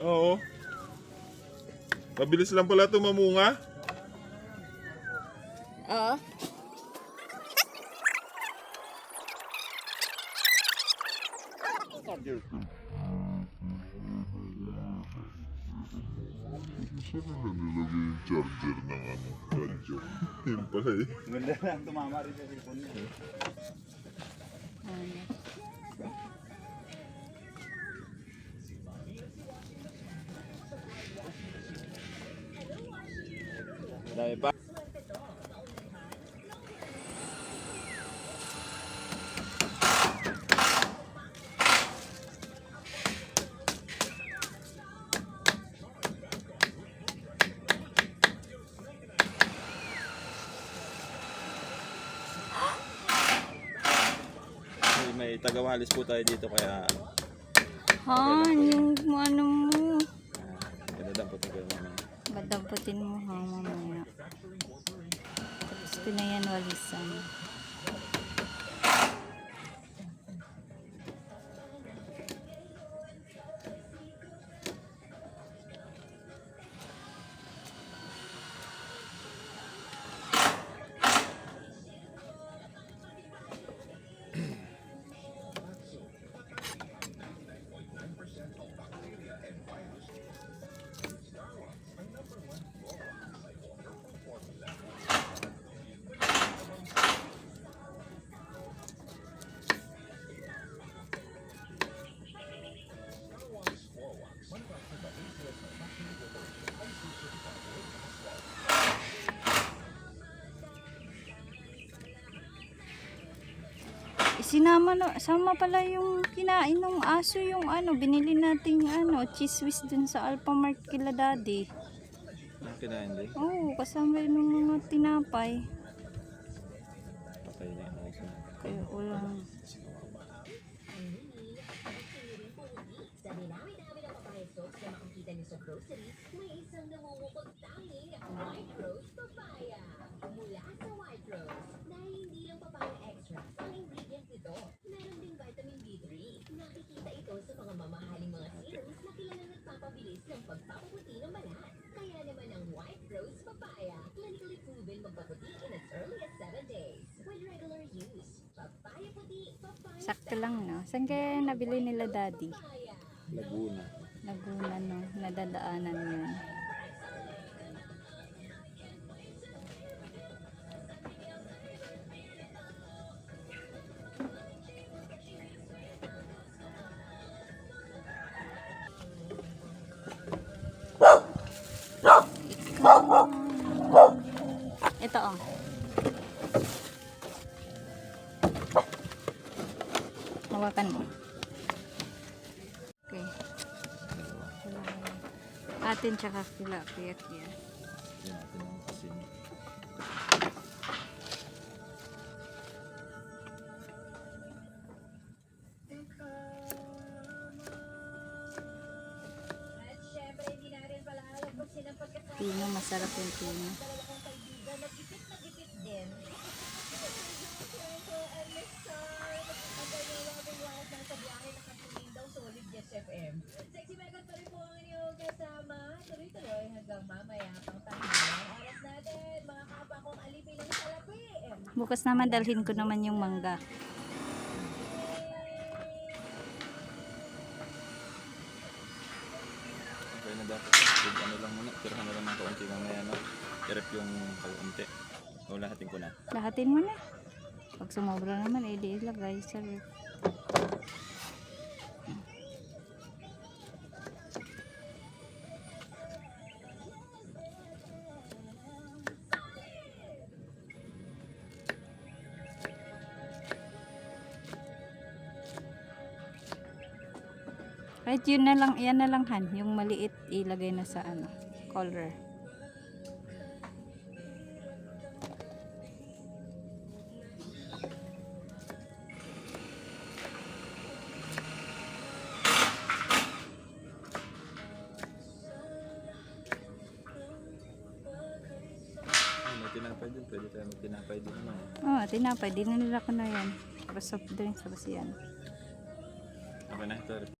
Oo. Mabilis lang pala ito mamunga. Oo. Saan na nilagay yung charger ng ano, radyo? Yun pala eh. Ganda lang, tumama rin sa cellphone niya. Tagawalis po tayo dito kaya Han, yung ano mo. pinadampot ko yung mga Badamputin mo ha, mamaya. Tapos ko na yan walisan. Sinama na, sama pala yung kinain ng aso yung ano, binili nating ano, cheese whiz dun sa Alphamart kila daddy. Ang kinain din. Oo, kasama yun ng mga tinapay. Patay na yung aso. Kaya ulang. Sa dinami-dami ng papahesos na makikita niyo sa grocery, may isang namumukod tanging White Sakto lang, no? Saan kaya nabili nila daddy? Laguna. Laguna, no? Nadadaanan yun. Ito, oh. Hawakan mo. Okay. Atin tsaka kila kuya kuya. Yan natin ang asin. Pino, masarap yung pino. FM. Sexy Megan pa rin po ang inyong kasama. Tuloy-tuloy hanggang mamaya pang tahinan. Oras natin, mga kapa kong alipin ng salapi. Bukas naman dalhin ko naman yung mangga. Okay na dapat. Pag ano lang muna. Tirahan na lang ng kaunti mamaya no. Irep yung kaunti. O lahatin ko na. Lahatin mo na. Pag sumobra naman, eh di ilagay sa ref. Kahit yun na lang, yan na lang han. Yung maliit, ilagay na sa ano, color. Tinapay din. Pwede tayo magtinapay din naman. Oh, tinapay. Di na nila ko na yan. Para soft drinks. Tapos yan. Okay na. Ito.